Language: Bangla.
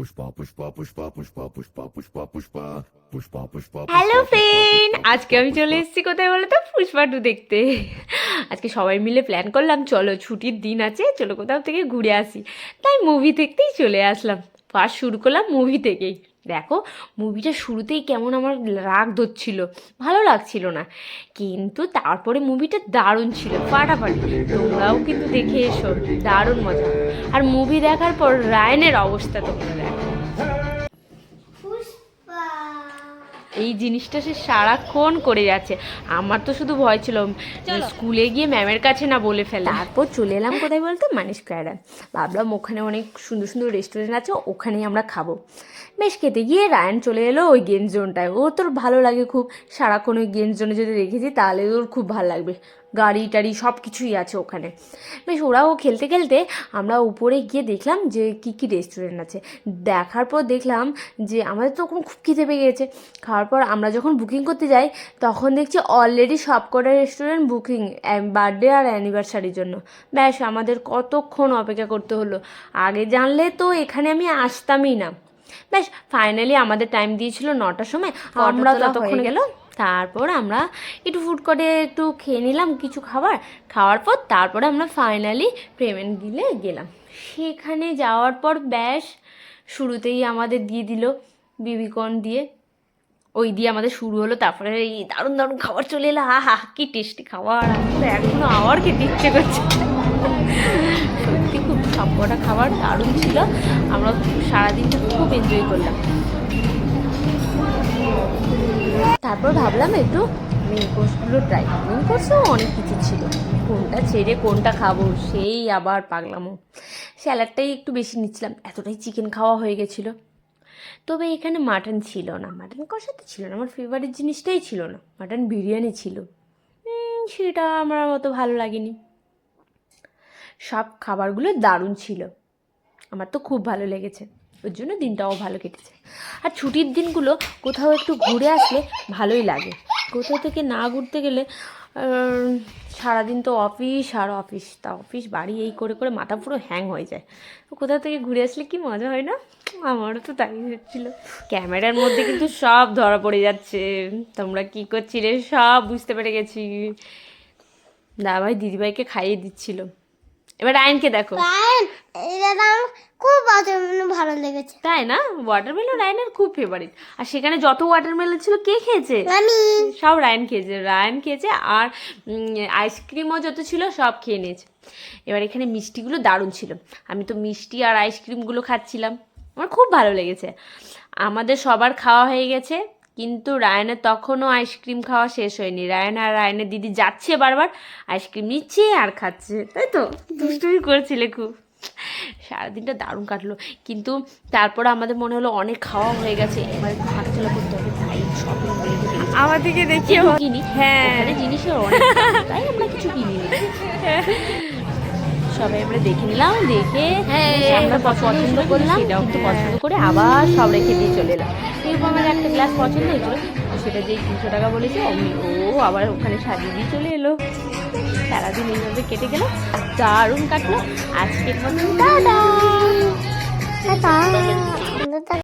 পুষ্পা পুষ্পা পুষ্পা পুষ্পা পুষ্পা পুষ্পা পুষ্পা পুষ্পা পুষ্পা হ্যালো ফ্রেন্ড আজকে আমি চলে এসেছি কোথায় বলো তো পুষ্পা টু দেখতে আজকে সবাই মিলে প্ল্যান করলাম চলো ছুটির দিন আছে চলো কোথাও থেকে ঘুরে আসি তাই মুভি দেখতেই চলে আসলাম ফার্স্ট শুরু করলাম মুভি থেকেই দেখো মুভিটা শুরুতেই কেমন আমার রাগ ধরছিল। ভালো লাগছিল না। কিন্তু তারপরে মুভিটা দারুণ ছিল, ফাটাফাটি। তোমরাও কিন্তু দেখে এসো, দারুণ মজা। আর মুভি দেখার পর রায়নের অবস্থা তোমরা দেখো। এই জিনিসটা সে সারাক্ষণ করে যাচ্ছে। আমার তো শুধু ভয় ছিল স্কুলে গিয়ে ম্যামের কাছে না বলে ফেলে। তারপর চলে এলাম কোথায় বলতো? মানিস স্কোয়ারে ভাবলাম ওখানে অনেক সুন্দর সুন্দর রেস্টুরেন্ট আছে ওখানেই আমরা খাব। বেশ খেতে গিয়ে রায়ন চলে এলো ওই গেম জোনটায় ও তোর ভালো লাগে খুব। সারাক্ষণ ওই গেম জোনে যদি রেখেছি তাহলে ওর খুব ভালো লাগবে। গাড়ি টাড়ি সব কিছুই আছে ওখানে। বেশ ওরাও খেলতে খেলতে আমরা উপরে গিয়ে দেখলাম যে কী কী রেস্টুরেন্ট আছে। দেখার পর দেখলাম যে আমাদের তখন খুব খিদে পেয়ে গেছে। খাওয়ার পর আমরা যখন বুকিং করতে যাই তখন দেখছি অলরেডি সব কটা রেস্টুরেন্ট বুকিং বার্থডে আর অ্যানিভার্সারির জন্য। ব্যাস আমাদের কতক্ষণ অপেক্ষা করতে হলো। আগে জানলে তো এখানে আমি আসতামই না। ব্যাস ফাইনালি আমাদের টাইম দিয়েছিল নটার সময়। আমরা ততক্ষণ গেল? তারপর আমরা একটু ফুড কোর্টে একটু খেয়ে নিলাম কিছু খাবার। খাওয়ার পর তারপরে আমরা ফাইনালি পেমেন্ট দিলে গেলাম। সেখানে যাওয়ার পর ব্যাস শুরুতেই আমাদের দিয়ে দিল বিবিকর্ন দিয়ে। ওই দিয়ে আমাদের শুরু হলো, তারপরে এই দারুণ দারুণ খাবার চলে এলো। হা হা, কি টেস্টি খাবার। আমার তো আবার খেতে ইচ্ছে করছে। সত্যি খুব সবকটা খাবার দারুণ ছিল। আমরা সারাদিনটা খুব এনজয় করলাম। তারপর ভাবলাম একটু মেন কোর্সগুলো ট্রাই মেন কোর্সেও অনেক কিছু ছিল। কোনটা ছেড়ে কোনটা খাব, সেই আবার পাগলামো। স্যালাডটাই একটু বেশি নিচ্ছিলাম। এতটাই চিকেন খাওয়া হয়ে গেছিল। তবে এখানে মাটন ছিল না। মাটন কষাতে ছিল না? আমার ফেভারিট জিনিসটাই ছিল না। মাটন বিরিয়ানি ছিল। সেটা আমার অত ভালো লাগেনি। সব খাবারগুলো দারুণ ছিল। আমার তো খুব ভালো লেগেছে। ওর জন্য দিনটাও ভালো কেটেছে। আর ছুটির দিনগুলো কোথাও একটু ঘুরে আসলে ভালোই লাগে। কোথাও থেকে না ঘুরতে গেলে সারাদিন তো অফিস আর অফিস। তা অফিস, বাড়ি এই করে করে মাথা পুরো হ্যাং হয়ে যায়। কোথাও থেকে ঘুরে আসলে কি মজা হয় না? আমারও তো তাই হচ্ছিল। ক্যামেরার মধ্যে কিন্তু সব ধরা পড়ে যাচ্ছে। তোমরা কি করছিলে? সব বুঝতে পেরে গেছি। দাদাভাই দিদিভাইকে খাইয়ে দিচ্ছিল। এবার আইনকে দেখো রায়ন এটা আমার খুব বাজে মানে ভালো লেগেছে। তাই না? ওয়াটারমেলন রায়নের খুব ফেভারিট আর সেখানে যত ওয়াটারমেলন ছিল কে খেয়েছে? সব রায়ন খেয়েছে। রায়ন খেয়েছে আর আইসক্রিমও যত ছিল সব খেয়ে নিয়েছে। এবার এখানে মিষ্টিগুলো দারুণ ছিল। আমি তো মিষ্টি আর আইসক্রিমগুলো খাচ্ছিলাম। আমার খুব ভালো লেগেছে। আমাদের সবার খাওয়া হয়ে গেছে কিন্তু রায়নের তখনও আইসক্রিম খাওয়া শেষ হয়নি। রায়ন আর রায়নের দিদি যাচ্ছে বারবার আইসক্রিম নিচ্ছে আর খাচ্ছে। তাই তো? দুষ্টুমি করেছিলে খুব। সারাদিনটা দারুণ কাটলো। কিন্তু তারপর আমাদের মনে হলো অনেক খাওয়া হয়ে গেছে এবার একটু হাঁটাচলা করতে হবে তাই শপিং মলে আমাদেরকে দেখিয়ে কিনি হ্যাঁ। জিনিসের অনেক তাই আমরা কিছু কিনি সবাই আমরা দেখে নিলাম দেখে আমরা পছন্দ করলাম কিন্তু পছন্দ করে আবার সব রেখে দিয়ে চলে এলাম। এরপর আমার একটা গ্লাস পছন্দ হয়েছিল সেটা যেই তিনশো টাকা বলেছে অমনি ও আবার ওখানে সাজিয়ে দিয়ে চলে এলো। সারাদিন এইভাবে কেটে গেল। দারুণ কাটলো। আজকের মতন দাদা